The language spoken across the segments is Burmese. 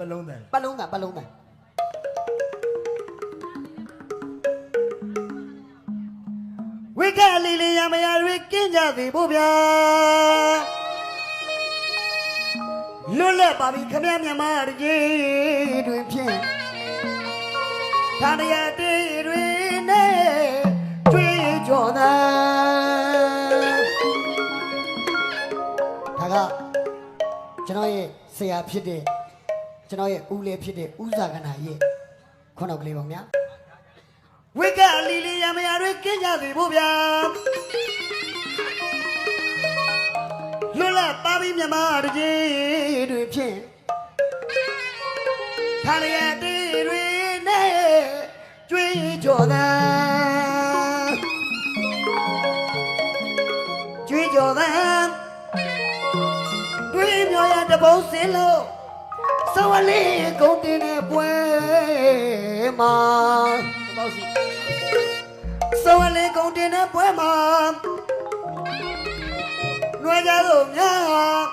ပလုံးတယ်ပတ်လုံးကပတ်လုံးကဝိကလီလီယမယာတွေကင်းကြသည်ဘုရားလွတ်လပ်ပါပြီခမရမြမကြီးတွင်ဖြင့်ခန္ဓာတေးတွင်နဲ့တွေ့ကြော်သာဒါကကျွန်တော်ရဲ့ဆရာဖြစ်တဲ့ ကျွန်တော်ရဲ့ဦးလေးဖြစ်တဲ့ဦးဇာကနာရဲ့ခုနောက်ကလေးပါဗျာဝိကလီလီယမယာတွေကင်းကြသည်ဘုရားလွတ်လပ်ပါပြီမြမကြီးတွင်ဖြင့်ခန္ဓာတေးတွင်နဲ့တွေ့ကြော်သာကြွေးကြော်သံတွေးမြော်ရတပုတ်စင်လို့စ ဝလေးကုန်တင်တဲ့ပွဲမှာပေါ့စီစဝလေးကုန်တင်တဲ့ပွဲမှာနှွေကြလို့များ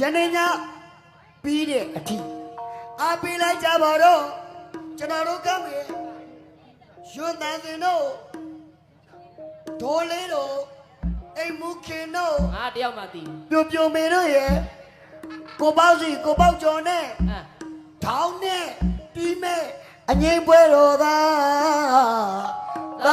ယနေ့ညပြီးတဲ့အထိအားပေးလိုက်ကြပါတော့ကျွန်တော်တို့ကမယ်ရွတ်တန်စင်တို့ဒိုးလေးတို့အိမ်မူခင်တို့ငါတယောက်မှတည်ပြိုပြိုမေတို့ရဲ့ ကိုပေါ့စီကိုပေါ့ကျော်နဲ့ထောင်းနဲ့ပြီးမဲ့အငိမ့်ပွဲတော်သာသ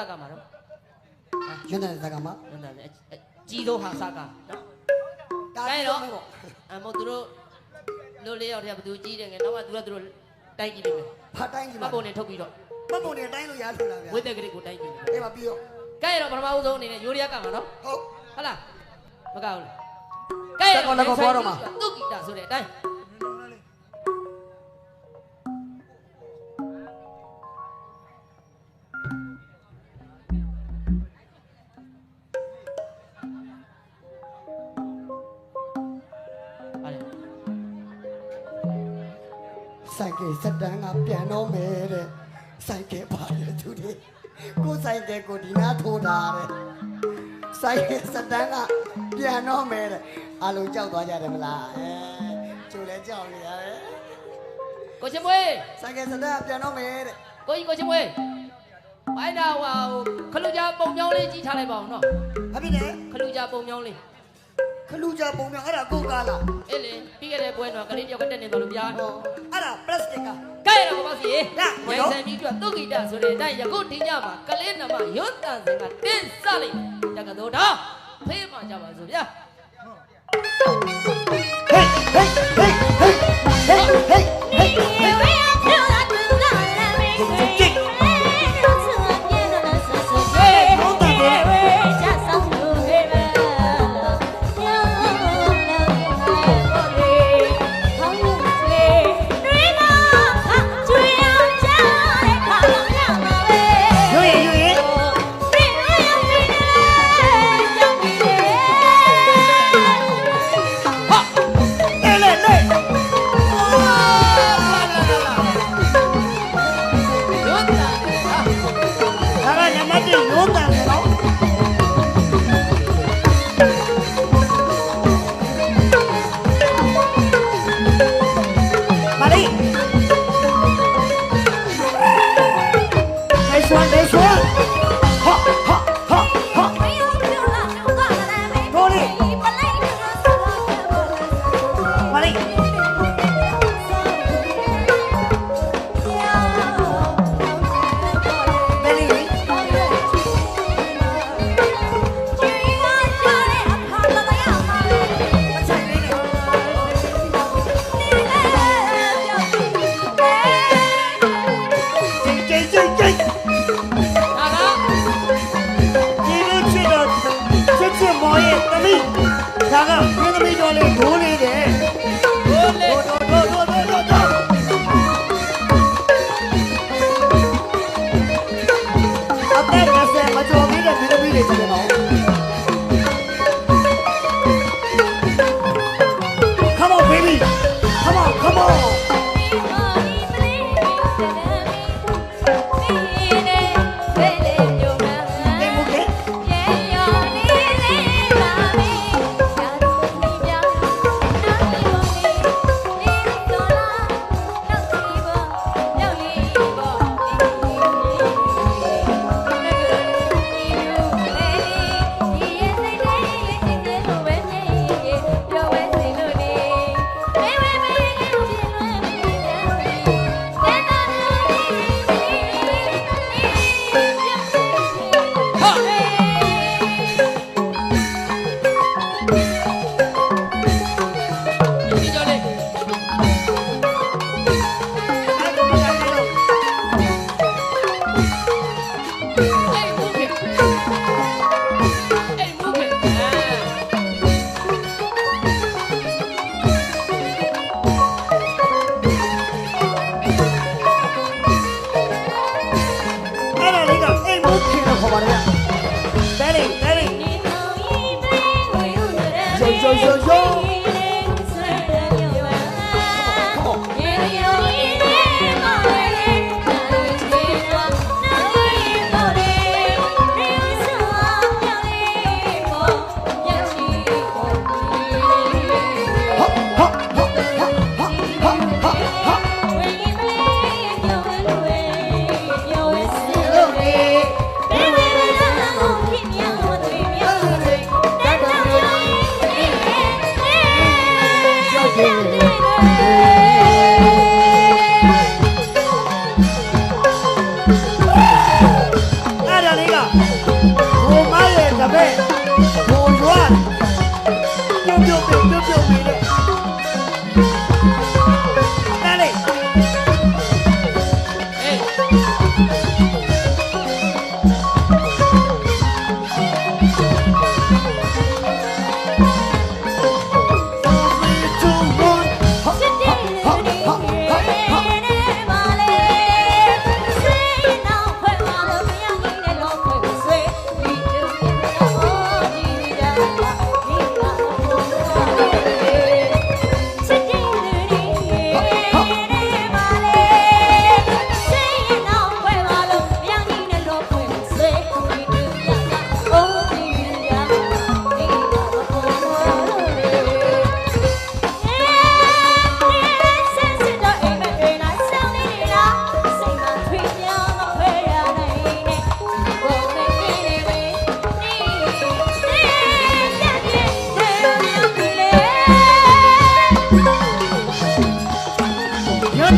ာကမှာတော့ရွတ်တဲ့ဇာကမှာရွတ်တဲ့အကြီးဆုံးဟာဇာကနော်ဒါလည်းတော့အမေတို့ တို့လို့လေးယောက်တည်းဘယ်သူကြီးတယ်ငယ်တော့မှသူတို့သူတို့တိုက်ကြည့်လိမ့်မယ်ဖတ်တိုင်းကြည့်မှပါတ်ပုံနဲ့ထုတ်ပြီးတော့မတ်ပုံနဲ့တိုင်းလို့ရထွန်းလာဗျာဝိသက်ကလေးကိုတိုက်ကြည့်လိမ့်မယ်အေးပါပြီးတော့ကဲတော့ပထမဦးဆုံးအနေနဲ့ယူရီးယားကမှာနော်ဟုတ်ဟုတ်လားမကောက်ဘူးကဲသူ့ဂီတာဆိုတဲ့အတိုင်း ဆိုင်ကယ်စက်တန်းကပြန်တော့မယ်တဲ့ဆိုင်ကယ်ပါတယ်သူတွေကိုယ်ဆိုင်ကယ်ကိုဒီနာထိုးတာတဲ့ဆိုင်ကယ်စက်တန်းကပြန်တော့မယ်တဲ့အလုံးကြောက်သွားကြတယ်မလားအဲကျိုးလဲကြောက်နေရတယ်ကိုချင်မွေးဆိုင်ကယ်စက်တန်းကပြန်တော့မယ်တဲ့ကိုကြီးကိုချင်မွေးဘိုင်းနာဟိုခလူကြပုံမြောင်းလေးကြီးထားလိုက်ပါအောင်နော်ဟာပြီလေခလူကြပုံမြောင်းလေး ခလူကြပုံမြောင်အဲ့ဒါကိုကားလားအေးလေပြီးခဲ့တဲ့ပွဲတော့ကလေးတယောက်ကတက်နေတော့လို့ပြားဟောအဲ့ဒါပလတ်စတစ်ကကဲရတော့ဘောစီရမရိုရောင်ဆန်ပြီးတော့သူ့ဂီတာဆိုတဲ့အတိုင်းယခုဒီညမှာကလေးနမရွတ်တန်စင်ကတင်းစလိုက်တကတော့တော့ဖေးမှကြပါစို့ဗျာဟေး Ay, yo. 哈。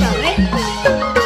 တော့လေ